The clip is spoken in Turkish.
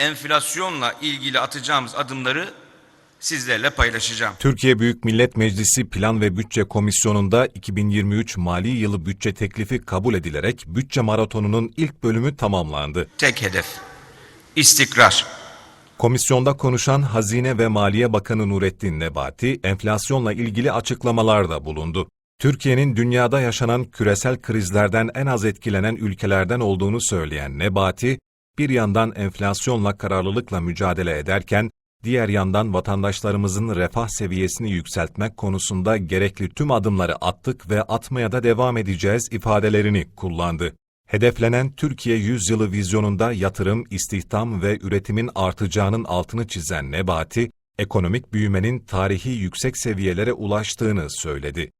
enflasyonla ilgili atacağımız adımları sizlerle paylaşacağım. Türkiye Büyük Millet Meclisi Plan ve Bütçe Komisyonu'nda 2023 mali yılı bütçe teklifi kabul edilerek bütçe maratonunun ilk bölümü tamamlandı. Tek hedef istikrar. Komisyonda konuşan Hazine ve Maliye Bakanı Nurettin Nebati, enflasyonla ilgili açıklamalarda bulundu. Türkiye'nin dünyada yaşanan küresel krizlerden en az etkilenen ülkelerden olduğunu söyleyen Nebati, bir yandan enflasyonla kararlılıkla mücadele ederken, diğer yandan vatandaşlarımızın refah seviyesini yükseltmek konusunda gerekli tüm adımları attık ve atmaya da devam edeceğiz ifadelerini kullandı. Hedeflenen Türkiye Yüzyılı vizyonunda yatırım, istihdam ve üretimin artacağının altını çizen Nebati, ekonomik büyümenin tarihi yüksek seviyelere ulaştığını söyledi.